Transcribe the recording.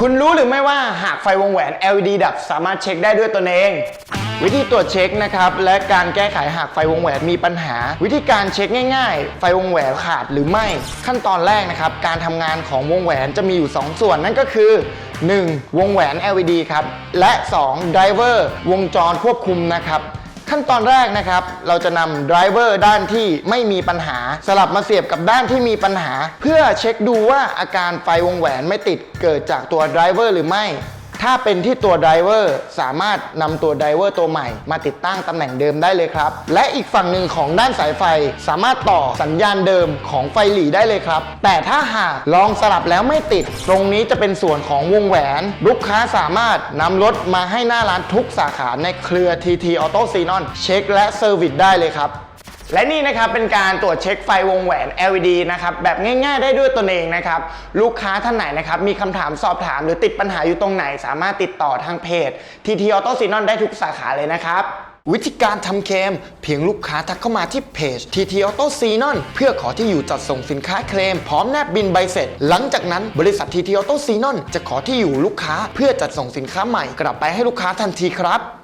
คุณรู้หรือไม่ว่าหากไฟวงแหวน LED ดับสามารถเช็คได้ด้วยตนเอง วิธีตรวจเช็คนะครับ และการแก้ไขหากไฟวงแหวนมีปัญหา วิธีการเช็คง่าย ๆ ไฟวงแหวนขาดหรือไม่ขั้นตอนแรกนะครับ การทำงานของวงแหวนจะมีอยู่ 2 ส่วนนั่นก็คือ 1. วงแหวน LED ครับและ 2. ไดรเวอร์วงจรควบคุมนะครับ ขั้นตอนแรกนะครับ เราจะนำไดรเวอร์ด้านที่ไม่มีปัญหา สลับมาเสียบกับด้านที่มีปัญหา เพื่อเช็คดูว่าอาการไฟวงแหวนไม่ติดเกิดจากตัวไดรเวอร์หรือไม่ ถ้าเป็นที่ตัวไดรเวอร์สามารถนำตัวไดรเวอร์ตัวใหม่ มาติดตั้งตำแหน่งเดิมได้เลยครับ และอีกฝั่งหนึ่งของด้านสายไฟ สามารถต่อสัญญาณเดิมของไฟหลีได้เลยครับ แต่ถ้าหากลองสลับแล้วไม่ติด ตรงนี้จะเป็นส่วนของวงแหวน ลูกค้าสามารถนำรถมาให้หน้าร้านทุกสาขาในเครือ TT Auto x e n o n เช็คและเซอร์วิสได้เลยครับ และนี่นะครับเป็นการตรวจเช็คไฟวงแหวน LED นะครับแบบง่ายๆได้ด้วยตนเองนะครับลูกค้าท่านไหนนะครับมีคำถามสอบถามหรือติดปัญหาอยู่ตรงไหน สามารถติดต่อทางเพจ TT Auto s e n o n ได้ทุกสาขาเลยนะครับ วิธีการทำเคลมเพียงลูกค้าทักเข้ามาที่เพจ TT Auto s e n o n เพื่อขอที่อยู่จัดส่งสินค้าเคลม พร้อมแนบบินใบเสร็จ หลังจากนั้นบริษัท TT Auto s e n o n จะขอที่อยู่ลูกค้าเพื่อจัดส่งสินค้าใหม่กลับไปให้ลูกค้าทันทีครับ